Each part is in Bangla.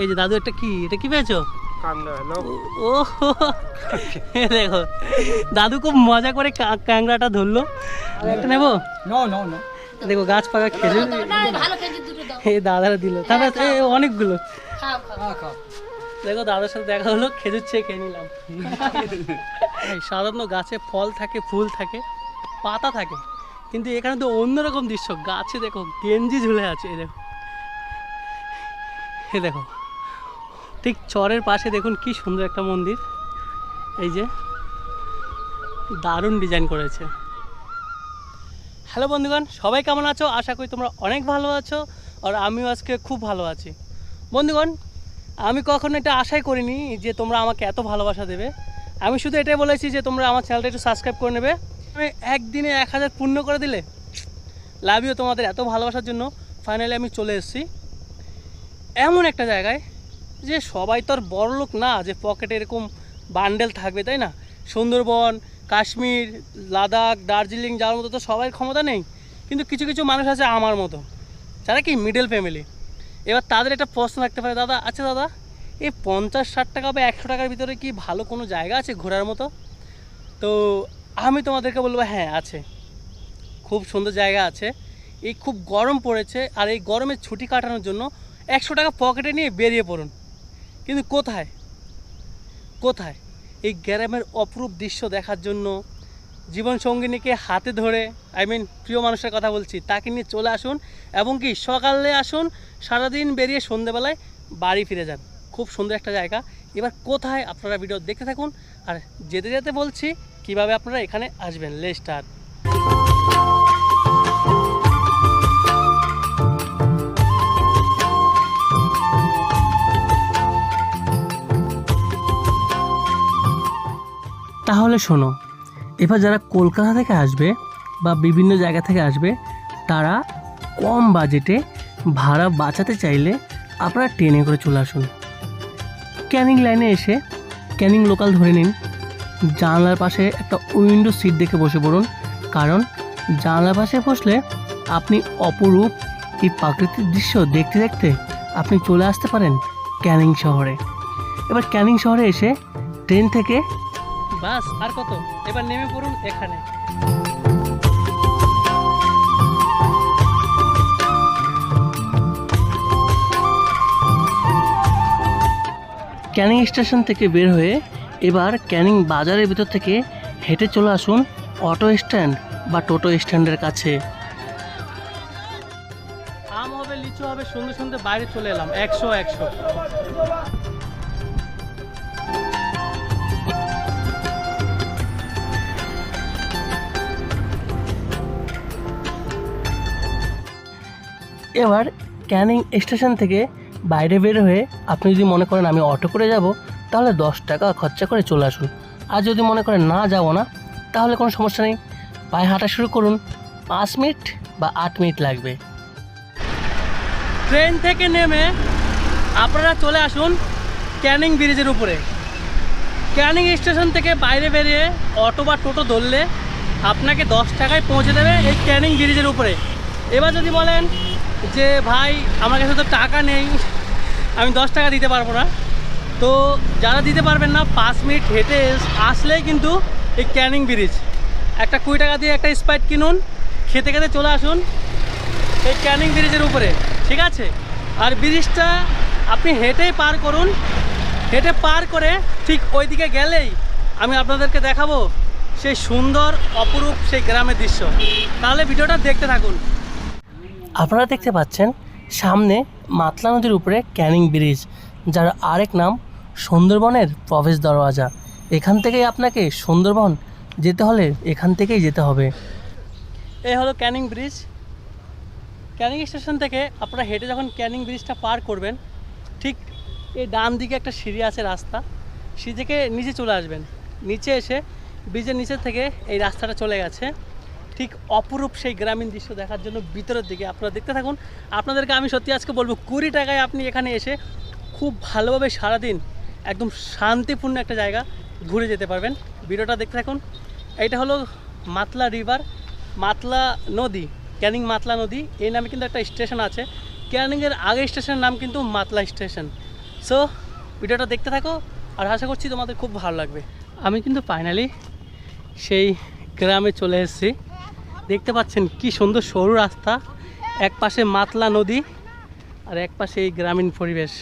এই যে দাদু একটা কি? এটা কি পেয়েছ? ও এ দেখো দাদু খুব মজা করে কা- ক্যাংরাটা ধরলো। একটা নেব? No no no. দেখো গাছ পাকা খেজুর। ভালো খেজুর দুটো দাও। এই দাদারা দিল। তারপরে অনেকগুলো। খাও খাও। হ্যাঁ দেখো দাদার সাথে দেখা হলো খেজুর চেয়ে খেয়ে নিলাম। সাধারণত গাছে ফল থাকে ফুল থাকে পাতা থাকে। কিন্তু এখানে তো অন্যরকম দৃশ্য। গাছে দেখো গেঞ্জি ঝুলে আছে এই দেখো। এ দেখো। ঠিক চরের পাশে দেখুন কি সুন্দর একটা মন্দির। এই যে দারুণ ডিজাইন করেছে। হ্যালো বন্ধুগণ, সবাই কেমন আছো? আশা করি তোমরা অনেক ভালো আছো আর আমিও আজকে খুব ভালো আছি। বন্ধুগণ, আমি কখনো এটা আশাই করিনি যে তোমরা আমাকে এত ভালোবাসা দেবে। আমি শুধু এটাই বলেছি যে তোমরা আমার চ্যানেলটা একটু সাবস্ক্রাইব করে নেবে। আমি একদিনে এক হাজার পূর্ণ করে দিলে লাভ ইউ তোমাদের এত ভালোবাসার জন্য। ফাইনালি আমি চলে এসেছি। এমন একটা জায়গায় যে সবাই তো আর বড় লোক না, যে পকেটে এরকম বান্ডেল থাকবে, তাই না? সুন্দরবন, কাশ্মীর, লাদাখ, দার্জিলিং যাওয়ার মতো তো সবাই ক্ষমতা নেই, কিন্তু কিছু কিছু মানুষ আছে আমার মতো, যারা কি মিডল ফ্যামিলি এবার তাদের একটা প্রশ্ন থাকতে পারে, দাদা আচ্ছা দাদা, এই পঞ্চাশ ষাট টাকা বা একশো টাকার ভিতরে কি ভালো কোনো জায়গা আছে ঘোরার মতো? তো আমি তোমাদেরকে বলব হ্যাঁ আছে। খুব সুন্দর জায়গা আছে। এই খুব গরম পড়েছে, আর এই গরমে ছুটি কাটানোর জন্য একশো টাকা পকেটে নিয়ে বেরিয়ে পড়ুন। কিন্তু কোথায়? কোথায়? এই গ্রামের অপরূপ দৃশ্য দেখার জন্য জীবন সঙ্গিনীকে হাতে ধরে আই মিন প্রিয় মানুষের কথা বলছি, তাকে নিয়ে চলে আসুন এবং কি সকালে আসুন, সারাদিন বেরিয়ে সন্ধেবেলায় বাড়ি ফিরে যান। খুব সুন্দর একটা জায়গা। এবার কোথায় আপনারা ভিডিও দেখতে থাকুন, আর যেতে যেতে বলছি, কীভাবে আপনারা এখানে আসবেন, লেস্টার। তাহলে শোনো, এবার যারা কলকাতা থেকে আসবে বা বিভিন্ন জায়গা থেকে আসবে, তারা কম বাজেটে ভাড়া বাঁচাতে চাইলে আপনারা ট্রেনে করে চলে আসুন। ক্যানিং লাইনে এসে ক্যানিং লোকাল ধরে নিন। জানলার পাশে একটা উইন্ডো সিট দেখে বসে পড়ুন, কারণ জানলার পাশে বসলে আপনি অপরূপ এই প্রাকৃতিক দৃশ্য দেখতে দেখতে আপনি চলে আসতে পারেন ক্যানিং শহরে। এবার ক্যানিং শহরে এসে ট্রেন থেকে বাস আর কত? এবার নেমে পড়ুন এখানে। ক্যানিং স্টেশন থেকে বের হয়ে এবার ক্যানিং বাজারের ভিতর থেকে হেঁটে চলে আসুন অটো স্ট্যান্ড বা টোটো স্ট্যান্ডের কাছে। আম হবে, লিচু হবে, সঙ্গে সঙ্গে বাইরে চলে এলাম। একশো একশো। এবার ক্যানিং স্টেশন থেকে বাইরে বের হয়ে আপনি যদি মনে করেন আমি অটো করে যাব, তাহলে দশ টাকা খরচা করে চলে আসুন। আর যদি মনে করেন না যাব না, তাহলে কোনো সমস্যা নেই। পায়ে হাঁটা শুরু করুন। পাঁচ মিনিট বা আট মিনিট লাগবে। ট্রেন থেকে নেমে আপনারা চলে আসুন ক্যানিং ব্রিজের উপরে। ক্যানিং স্টেশন থেকে বাইরে বেরিয়ে অটো বা টোটো ধরলে আপনাকে দশ টাকায় পৌঁছে দেবে এই ক্যানিং ব্রিজের উপরে। এবার যদি বলেন যে ভাই, আমার কাছে তো টাকা নেই, আমি দশ টাকা দিতে পারব না। তো যারা দিতে পারবেন না, পাঁচ মিনিট হেঁটে আসলেই কিন্তু এই ক্যানিং ব্রিজ। একটা কুড়ি টাকা দিয়ে একটা স্পাইট কিনুন, খেতে খেতে চলে আসুন এই ক্যানিং ব্রিজের উপরে, ঠিক আছে? আর ব্রিজটা আপনি হেঁটেই পার করুন, হেঁটে পার করে ঠিক ওইদিকে গেলেই আমি আপনাদেরকে দেখাবো সেই সুন্দর, অপরূপ সেই গ্রামের দৃশ্য। তাহলে ভিডিওটা দেখতে থাকুন। আপনারা দেখতে পাচ্ছেন সামনে মাতলা নদীর উপরে ক্যানিং ব্রিজ, যার আরেক নাম সুন্দরবনের প্রবেশ দরওয়াজা। এখান থেকেই আপনাকে সুন্দরবন যেতে হলে এখান থেকেই যেতে হবে। এই হলো ক্যানিং ব্রিজ। ক্যানিং স্টেশন থেকে আপনারা হেঁটে যখন ক্যানিং ব্রিজটা পার করবেন, ঠিক এই ডান দিকে একটা সিঁড়ি আছে রাস্তা, সিঁড়ি থেকে নিচে চলে আসবেন। নিচে এসে ব্রিজের নিচে থেকে এই রাস্তাটা চলে গেছে। ঠিক অপরূপ সেই গ্রামীণ দৃশ্য দেখার জন্য ভিতরের দিকে আপনারা দেখতে থাকুন। আপনাদেরকে আমি সত্যি আজকে বলব, কুড়ি টাকায় আপনি এখানে এসে খুব ভালোভাবে সারাদিন একদম শান্তিপূর্ণ একটা জায়গা ঘুরে যেতে পারবেন। ভিডিওটা দেখতে থাকুন। এইটা হলো মাতলা রিভার, মাতলা নদী, ক্যানিং মাতলা নদী। এই নামে কিন্তু একটা স্টেশন আছে। ক্যানিংয়ের আগে স্টেশনের নাম কিন্তু মাতলা স্টেশন। সো ভিডিওটা দেখতে থাকো আর আশা করছি তোমাদের খুব ভালো লাগবে। আমি কিন্তু ফাইনালি সেই গ্রামে চলে এসেছি। দেখতে পাচ্ছেন কি সুন্দর সরু রাস্তা। এক পাশে মাতলা নদী আর এক পাশে এই গ্রামীণ পরিবেশ।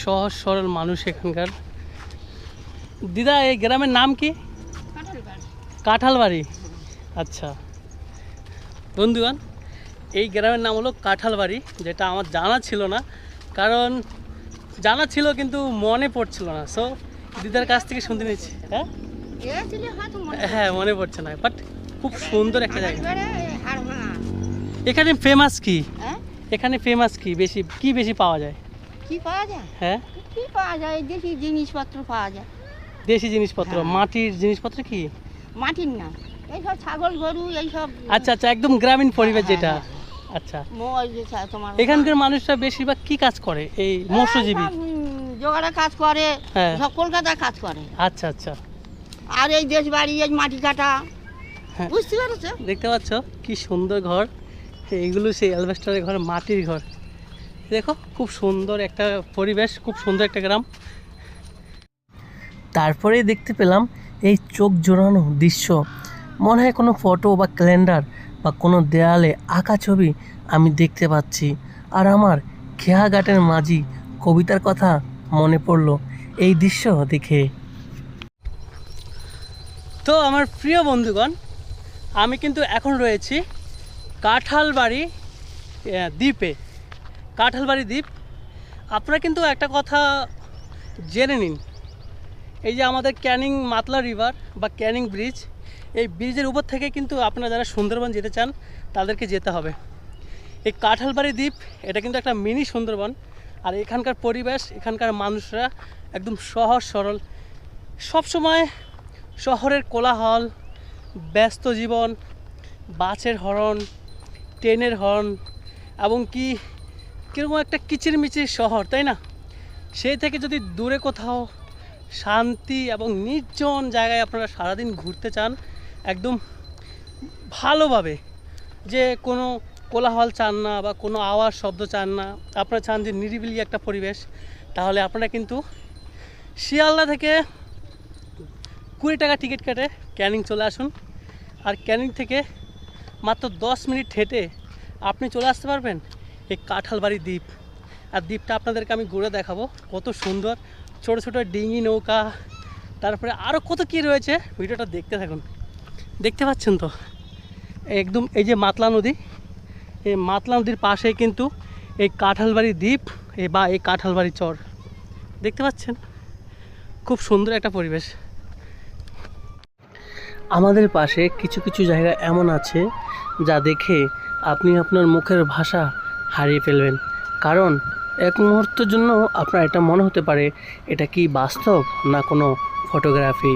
সহজ সরল মানুষ এখানকার। দিদা, এই গ্রামের নাম কি? কাঁঠালবাড়ি। আচ্ছা। বন্ধুগণ, এই গ্রামের নাম হলো কাঁঠালবাড়ি, যেটা আমার জানা ছিল না। কারণ জানা ছিল কিন্তু মনে পড়ছিল না। সো দিদার কাছ থেকে শুনতে নিচ্ছি। হ্যাঁ? হ্যাঁ মনে পড়ছে না বাট খুব সুন্দর একটা জায়গা। এখানে ফেমাস কি? হ্যাঁ? এখানে ফেমাস কি? বেশি কি বেশি পাওয়া যায়? কি পাওয়া যায়? হ্যাঁ? কি পাওয়া যায়? দেশি জিনিসপত্র পাওয়া যায়। দেশি জিনিসপত্র হ্যাঁ। মাটির জিনিসপত্র কি? মাটির না। এইসব ছাগল গরু এইসব আচ্ছা আচ্ছা একদম গ্রামীণ পরিবেশ হ্যাঁ, যেটা। হ্যাঁ, আচ্ছা। এখানকার মানুষরা বেশিরভাগ কি কাজ করে? এই মৎস্যজীবী। জোগাড়ে কাজ করে হ্যাঁ। সব কলকাতায় কাজ করে। আচ্ছা আচ্ছা। আর এই দেশ বাড়ি এই মাটি কাটা। হ্যাঁ। বুঝতে পারছ? দেখতে পাচ্ছ কি সুন্দর ঘর। এইগুলো সেই অ্যালবেস্টারের ঘর মাটির ঘর। দেখো খুব সুন্দর একটা পরিবেশ খুব সুন্দর একটা গ্রাম। তারপরে দেখতে পেলাম এই চোখ জোড়ানো দৃশ্য। মনে হয় কোনো ফটো বা ক্যালেন্ডার বা কোনো দেয়ালে আঁকা ছবি আমি দেখতে পাচ্ছি। আর আমার খেয়াঘাটের মাঝি কবিতার কথা মনে পড়ল এই দৃশ্য দেখে। তো আমার প্রিয় বন্ধুগণ, আমি কিন্তু এখন রয়েছি কাঁঠালবাড়ি দ্বীপে। কাঁঠালবাড়ি দ্বীপ। আপনারা কিন্তু একটা কথা জেনে নিন। এই যে আমাদের ক্যানিং মাতলা রিভার বা ক্যানিং ব্রিজ, এই ব্রিজের উপর থেকে কিন্তু আপনারা যারা সুন্দরবন যেতে চান, তাদেরকে যেতে হবে। এই কাঁঠালবাড়ি দ্বীপ, এটা কিন্তু একটা মিনি সুন্দরবন। আর এখানকার পরিবেশ, এখানকার মানুষরা একদম সহজ সরল। সবসময় শহরের কোলাহল, ব্যস্ত জীবন, বাসের হর্ন ট্রেনের হর্ন এবং কি কীরকম একটা কিচিরমিচির শহর, তাই না? সেই থেকে যদি দূরে কোথাও শান্তি এবং নির্জন জায়গায় আপনারা সারাদিন ঘুরতে চান, একদম ভালোভাবে যে কোনো কোলাহল চান না বা কোনো আওয়াজ শব্দ চান না, আপনারা চান যে নিরিবিলি একটা পরিবেশ, তাহলে আপনারা কিন্তু শিয়ালদা থেকে কুড়ি টাকা টিকিট কেটে ক্যানিং চলে আসুন। আর ক্যানিং থেকে মাত্র দশ মিনিট হেঁটে আপনি চলে আসতে পারবেন এই কাঁঠালবাড়ি দ্বীপ। আর দ্বীপটা আপনাদেরকে আমি ঘুরে দেখাবো, কত সুন্দর, ছোট ছোট ডিঙি নৌকা, তারপরে আরও কত কী রয়েছে, ভিডিওটা দেখতে থাকুন। দেখতে পাচ্ছেন তো? একদম এই যে মাতলা নদী, এই মাতলা নদীর পাশে কিন্তু এই কাঁঠালবাড়ি দ্বীপ বা এই কাঁঠালবাড়ি চর। দেখতে পাচ্ছেন? খুব সুন্দর একটা পরিবেশ। আমাদের পাশে কিছু কিছু জায়গা এমন আছে যা দেখে আপনি আপনার মুখের ভাষা হারিয়ে ফেলবেন। কারণ এক মুহূর্তের জন্য আপনার এটা মনে হতে পারে, এটা কি বাস্তব না কোনো ফটোগ্রাফি?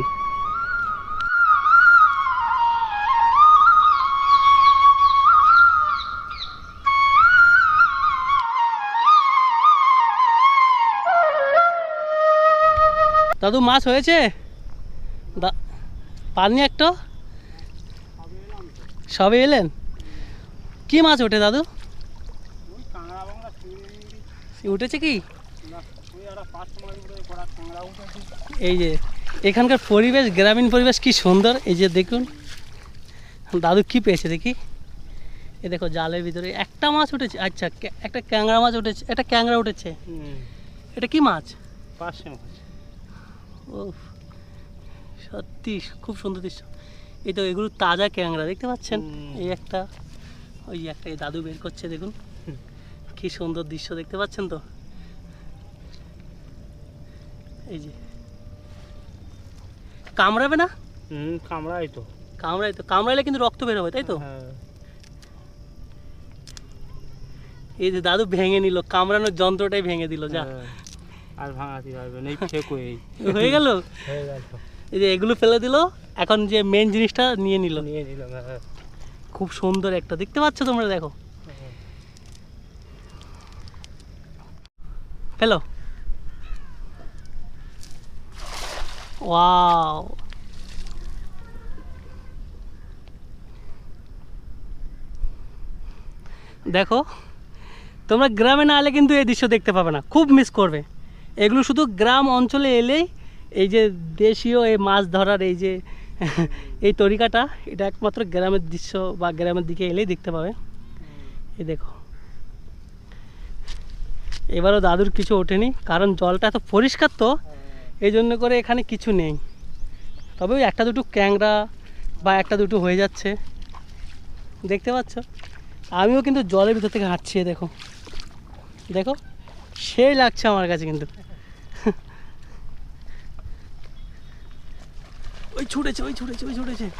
দাদু, মাছ হয়েছে? পাননি একটা? সবে এলেন? কি মাছ ওঠে দাদু? উঠেছে কি? এই যে এখানকার পরিবেশ গ্রামীণ পরিবেশ কি সুন্দর এই যে দেখুন। দাদু কি পেয়েছে দেখি? এ দেখো জালের ভিতরে একটা মাছ উঠেছে আচ্ছা একটা ক্যাংরা মাছ উঠেছে একটা ক্যাংরা উঠেছে। এটা কি মাছ? পাঁচশো মাছ। ও সত্যি খুব সুন্দর দৃশ্য। এই তো এগুলো তাজা ক্যাংরা দেখতে পাচ্ছেন? এই একটা ওই একটা এই দাদু বের করছে দেখুন। কি সুন্দর দৃশ্য দেখতে পাচ্ছেন তো? এই যে। কামড়াবে না? হুম কামড়াই তো। কামড়াই তো কামড়াইলে কিন্তু রক্ত বের হবে তাই তো? হ্যাঁ। এই যে দাদু ভেঙে নিল কামড়ানোর যন্ত্রটাই ভেঙে দিল যা। হ্যাঁ। আর ভাঙাতে পারবে না এই হয়ে গেল? হয়ে গেল। এই যে এগুলো ফেলে দিল এখন যে মেন জিনিসটা নিয়ে নিল। নিয়ে নিলাম হ্যাঁ খুব সুন্দর একটা দেখতে পাচ্ছ তোমরা দেখো। ফেলো। ওয়াও। দেখো তোমরা গ্রামে না এলে কিন্তু এই দৃশ্য দেখতে পাবে না খুব মিস করবে। এগুলো শুধু গ্রাম অঞ্চলে এলেই এই যে দেশীয় এই মাছ ধরার এই যে, এই তরিকাটা, এটা একমাত্র গ্রামের দৃশ্য বা গ্রামের দিকে এলেই দেখতে পাবে। এই দেখো। এবারও দাদুর কিছু ওঠেনি, কারণ জলটা এত পরিষ্কার তো এই জন্য করে এখানে কিছু নেই। তবে ওই একটা দুটো ক্যাংরা বা একটা দুটো হয়ে যাচ্ছে। দেখতে পাচ্ছ? আমিও কিন্তু জলের ভিতর থেকে হাঁটছি দেখো। দেখো? সেই লাগছে আমার কাছে কিন্তু। ওই ছুটেছে ওই ছুটেছে ওই ছুটেছে।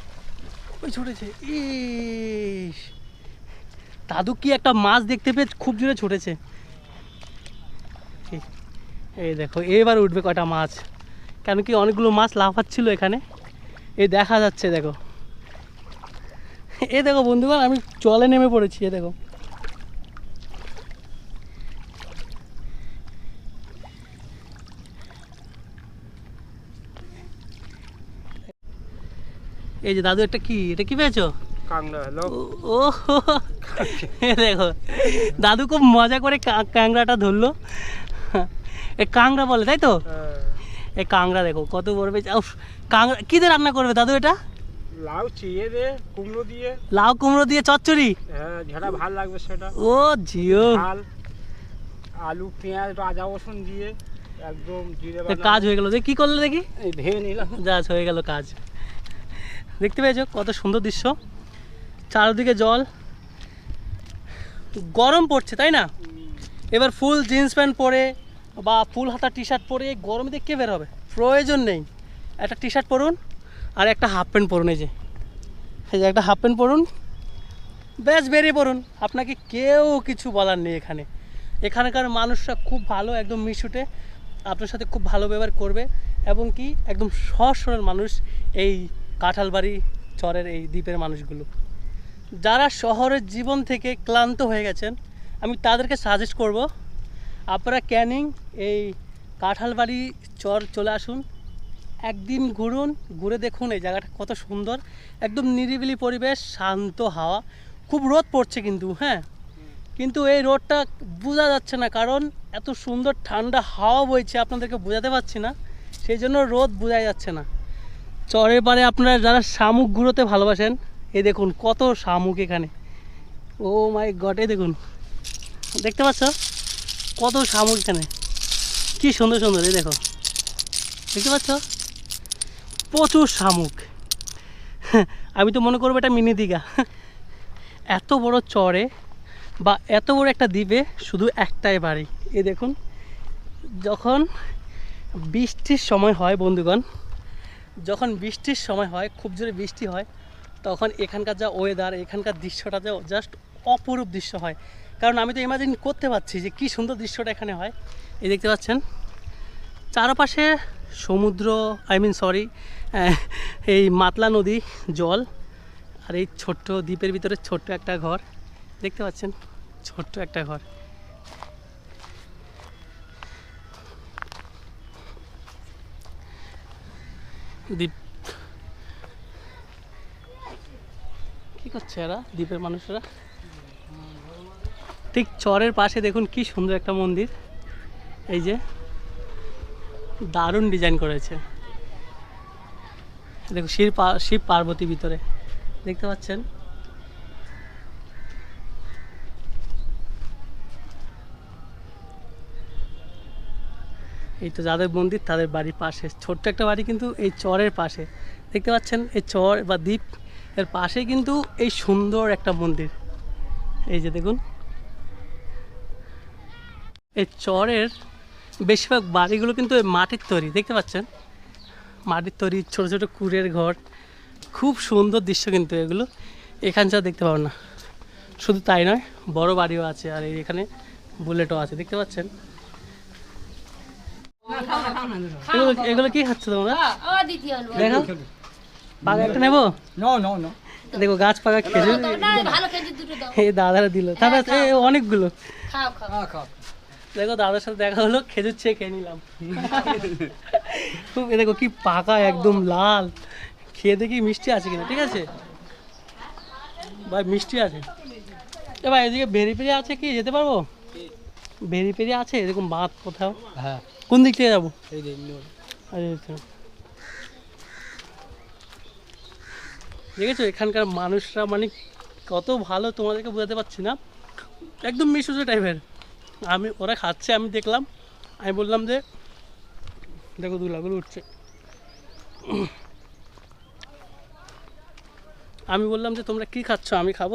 ওই ছুটেছে। ইস। দাদু কি একটা মাছ দেখতে পেয়ে খুব জোরে ছুটেছে। এই- দেখো, এবার উঠবে কটা মাছ। কেন কি অনেকগুলো মাছ লাফাচ্ছিল এখানে। এই দেখা যাচ্ছে, দেখো। এ দেখো বন্ধুগণ, আমি জলে নেমে পড়েছি, এ দেখো। এই যে দাদু এটা কি? এটা কি পেয়েছ? ও দেখো দাদু খুব মজা করে কা- কাংড়াটা ধরলো। এ কাংড়া বলে তাই তো? হ্যাঁ। এই কাংড়া দেখো কত বড় পেয়েছে। কাংড়া কী দিয়ে রান্না করবে দাদু এটা? লাউ চিয়ে দে কুমড়ো দিয়ে। লাউ কুমড়ো দিয়ে চচ্চড়ি? হ্যাঁ যেটা ভালো লাগবে সেটা। ও জিও। আলু পেঁয়াজ রাজা রসুন দিয়ে একদম। কাজ হয়ে গেল। যে কি করলে দেখি? ধেয়ে নিলাম। জাস্ট হয়ে গেল কাজ। দেখতে পেয়েছ কত সুন্দর দৃশ্য। চারদিকে জল। গরম পড়ছে, তাই না? এবার ফুল জিন্স প্যান্ট পরে বা ফুল হাতা টি শার্ট পরে এই গরমে দিয়ে কে বের হবে? প্রয়োজন নেই। একটা টি শার্ট পরুন আর একটা হাফ প্যান্ট পরুন এই যে। এই যে একটা হাফ প্যান্ট পরুন। ব্যাস, বেরিয়ে পড়ুন। আপনাকে কেউ কিছু বলার নেই এখানে। এখানকার মানুষরা খুব ভালো, একদম মিশুটে। আপনার সাথে খুব ভালো ব্যবহার করবে এবং কি একদম সহজ সরল মানুষ এই কাঁঠালবাড়ি চরের এই দ্বীপের মানুষগুলো। যারা শহরের জীবন থেকে ক্লান্ত হয়ে গেছেন, আমি তাদেরকে সাজেস্ট করব, আপনারা ক্যানিং এই কাঁঠালবাড়ি চর চলে আসুন, একদিন ঘুরুন, ঘুরে দেখুন এই জায়গাটা কত সুন্দর, একদম নিরিবিলি পরিবেশ, শান্ত হাওয়া, খুব রোদ পড়ছে কিন্তু হ্যাঁ? কিন্তু এই রোদটা বোঝা যাচ্ছে না, কারণ এত সুন্দর ঠান্ডা হাওয়া বইছে, আপনাদেরকে বোঝাতে পারছি না, সেই জন্য রোদ বোঝা যাচ্ছে না। চরের পারে আপনারা যারা শামুক ঘুরোতে ভালোবাসেন, এই দেখুন কত শামুক এখানে। ও মাই গটে দেখুন। দেখতে পাচ্ছ? কত শামুক এখানে। কি সুন্দর সুন্দর, এই দেখো। দেখতে পাচ্ছ? প্রচুর শামুক। আমি তো মনে করব এটা মিনি দীঘা। এত বড় চরে বা এত বড় একটা দ্বীপে শুধু একটাই বাড়ি। এ দেখুন, যখন বৃষ্টির সময় হয় বন্ধুগণ যখন বৃষ্টির সময় হয়, খুব জোরে বৃষ্টি হয়, তখন এখানকার যা ওয়েদার এখানকার দৃশ্যটা যা জাস্ট অপরূপ দৃশ্য হয়। কারণ আমি তো ইমাজিন করতে পারছি যে কি সুন্দর দৃশ্যটা এখানে হয়। এই দেখতে পাচ্ছেন, চারপাশে সমুদ্র আই মিন সরি এই মাতলা নদী, জল, আর এই ছোট্ট দ্বীপের ভিতরে ছোট্ট একটা ঘর। দেখতে পাচ্ছেন, ছোট্ট একটা ঘর। দ্বীপ কি করছে এরা, দ্বীপের মানুষরা? ঠিক চরের পাশে দেখুন কি সুন্দর একটা মন্দির। এই যে, দারুণ ডিজাইন করেছে। দেখুন শিব শিব পার্বতী ভিতরে। দেখতে পাচ্ছেন? এই তো যাদের মন্দির, তাদের বাড়ির পাশে। ছোট্ট একটা বাড়ি কিন্তু এই চরের পাশে। দেখতে পাচ্ছেন, এই চর বা দ্বীপ, এর পাশে কিন্তু এই সুন্দর একটা মন্দির। এই যে দেখুন। এই চরের বেশিরভাগ বাড়িগুলো কিন্তু মাটির তৈরি, দেখতে পাচ্ছেন? মাটির তৈরি, ছোট ছোট কুড়ের ঘর। খুব সুন্দর দৃশ্য কিন্তু এগুলো। এখান ছাড়া দেখতে পাবেন না। শুধু তাই নয়, বড় বাড়িও আছে আর এখানে বুলেটও আছে, দেখতে পাচ্ছেন? এগুলো এগুলো কি খাচ্ছ তোমরা? ও দিতে হলো দেখো। পাকা একটা নেব? No no no. দেখো গাছ পাকা খেজুর। না ভালো খেজুর দুটো দাও। এই দাদারা দিল। তারপরে অনেকগুলো। খাও খাও। দেখো দাদার সাথে দেখা হলো খেজুর চেয়ে খেয়ে নিলাম। দেখো কি পাকা একদম লাল। খেয়ে দেখি মিষ্টি আছে কিনা ঠিক আছে? ভাই মিষ্টি আছে। এ ভাই এদিকে বেরি ফেরি আছে কি যেতে পারব? বেরি পেরি আছে এরকম বাঁধ কোথাও? হ্যাঁ। কোন দিক থেকে যাব? আচ্ছা। দেখেছ এখানকার মানুষরা মানে কত ভালো তোমাদেরকে বোঝাতে পারছি না। একদম মিশুজো টাইপের। আমি ওরা খাচ্ছে আমি দেখলাম। আমি বললাম যে দেখো দুলাগুলো উঠছে। আমি বললাম যে তোমরা কি খাচ্ছ? আমি খাব?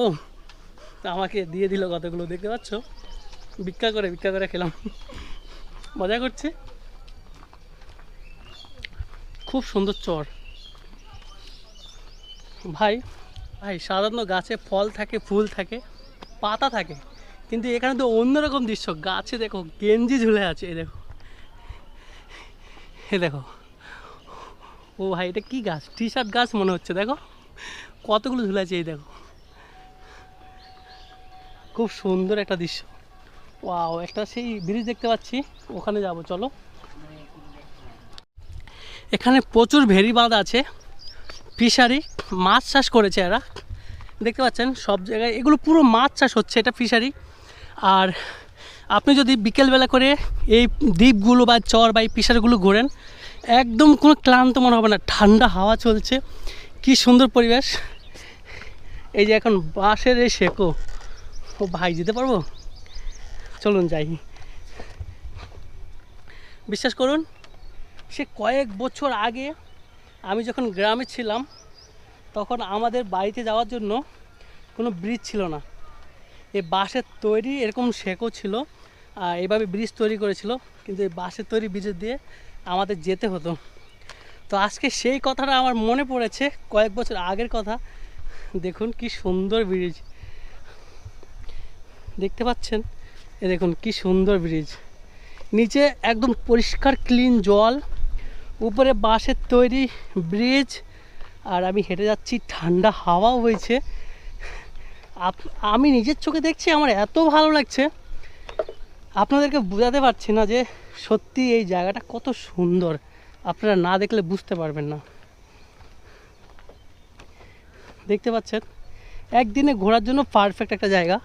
তা আমাকে দিয়ে দিল কতগুলো দেখতে পাচ্ছ? ভিক্ষা করে ভিক্ষা করে খেলাম। মজা করছে। খুব সুন্দর চর। ভাই ভাই সাধারণত গাছে ফল থাকে, ফুল থাকে, পাতা থাকে, কিন্তু এখানে তো অন্যরকম দৃশ্য। গাছে দেখো, গেঞ্জি ঝুলে আছে, এ দেখো। এ দেখো। ও ভাই, এটা কি গাছ? টি শার্ট গাছ মনে হচ্ছে, দেখো। কতগুলো ঝুলে আছে এই দেখো। খুব সুন্দর একটা দৃশ্য। ওয়াও একটা সেই ব্রিজ দেখতে পাচ্ছি। ওখানে যাব, চলো। এখানে প্রচুর ভেরি বাঁধ আছে। ফিশারি মাছ চাষ করেছে এরা। দেখতে পাচ্ছেন, সব জায়গায় এগুলো পুরো মাছ চাষ হচ্ছে, এটা ফিশারি আর আপনি যদি বিকেলবেলা করে এই দ্বীপগুলো বা চর বা এই ফিশারিগুলো ঘোরেন, একদম কোনো ক্লান্ত মনে হবে না, ঠান্ডা হাওয়া চলছে। কি সুন্দর পরিবেশ। এই যে এখন বাঁশের এই শেকো ও ভাই, যেতে পারব? চলুন যাই। বিশ্বাস করুন, সে কয়েক বছর আগে আমি যখন গ্রামে ছিলাম, তখন আমাদের বাড়িতে যাওয়ার জন্য কোনো ব্রিজ ছিল না। এই বাঁশের তৈরি এরকম শেকও ছিল, আর এইভাবে ব্রিজ তৈরি করেছিল, কিন্তু এই বাঁশের তৈরি ব্রিজের দিয়ে আমাদের যেতে হতো। তো আজকে সেই কথাটা আমার মনে পড়েছে, কয়েক বছর আগের কথা। দেখুন কি সুন্দর ব্রিজ দেখতে পাচ্ছেন? এ দেখুন কি সুন্দর ব্রিজ নিচে একদম পরিষ্কার ক্লিন জল, উপরে বাঁশের তৈরি ব্রিজ আর আমি হেঁটে যাচ্ছি, ঠান্ডা হাওয়াও হয়েছে। আমি নিজের চোখে দেখছি, আমার এত ভালো লাগছে। আপনাদেরকে বোঝাতে পারছি না যে সত্যি এই জায়গাটা কত সুন্দর। আপনারা না দেখলে বুঝতে পারবেন না। দেখতে পাচ্ছেন? একদিনে ঘোরার জন্য পারফেক্ট একটা জায়গা।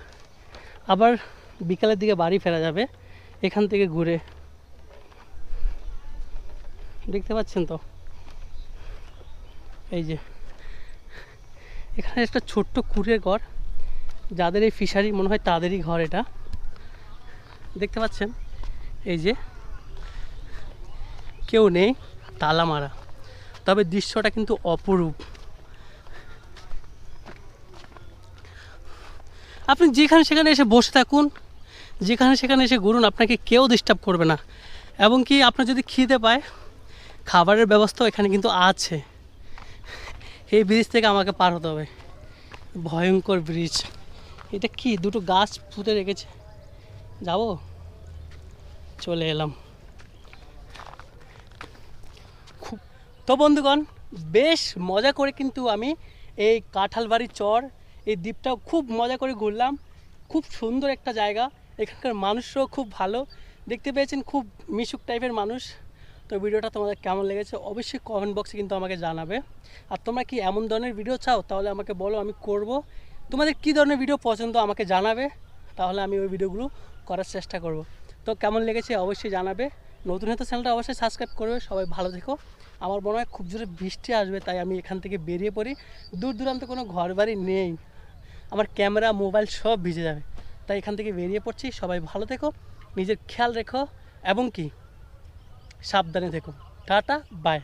আবার বিকালের দিকে বাড়ি ফেরা যাবে, এখান থেকে ঘুরে। দেখতে পাচ্ছেন তো? এই যে। এখানে একটা ছোট্ট কুড়ের ঘর, যাদের এই ফিশারি মনে হয় তাদেরই ঘর এটা। দেখতে পাচ্ছেন? এই যে। কেউ নেই, তালা মারা। তবে দৃশ্যটা কিন্তু অপরূপ। আপনি যেখানে সেখানে এসে বসে থাকুন। যেখানে সেখানে এসে ঘুরুন আপনাকে কেউ ডিস্টার্ব করবে না। এবং কি আপনার যদি খিদে পায়, খাবারের ব্যবস্থাও এখানে কিন্তু আছে। এই ব্রিজ থেকে আমাকে পার হতে হবে। ভয়ঙ্কর ব্রিজ এটা কি? দুটো গাছ পুঁতে রেখেছে। যাব? চলে এলাম। খুব তো বন্ধুগণ, বেশ মজা করে কিন্তু আমি এই কাঁঠালবাড়ি চর, এই দ্বীপটাও খুব মজা করে ঘুরলাম। খুব সুন্দর একটা জায়গা। এখানকার মানুষও খুব ভালো। দেখতে পেয়েছেন খুব মিশুক টাইপের মানুষ। তো ভিডিওটা তোমাদের কেমন লেগেছে অবশ্যই কমেন্ট বক্সে কিন্তু আমাকে জানাবে। আর তোমরা কি এমন ধরনের ভিডিও চাও? তাহলে আমাকে বলো, আমি করব। তোমাদের কী ধরনের ভিডিও পছন্দ আমাকে জানাবে? তাহলে আমি ওই ভিডিওগুলো করার চেষ্টা করব। তো কেমন লেগেছে অবশ্যই জানাবে। নতুন হয়তো চ্যানেলটা অবশ্যই সাবস্ক্রাইব করবে। সবাই ভালো থেকো। আমার মনে হয় খুব জোরে বৃষ্টি আসবে, তাই আমি এখান থেকে বেরিয়ে পড়ি। দূর দূরান্ত কোনো ঘর বাড়ি নেই। আমার ক্যামেরা মোবাইল সব ভিজে যাবে। তাই এখান থেকে বেরিয়ে পড়ছি। সবাই ভালো থেকো, নিজের খেয়াল রেখো, এবং কি? সাবধানে থেকো। Tata bye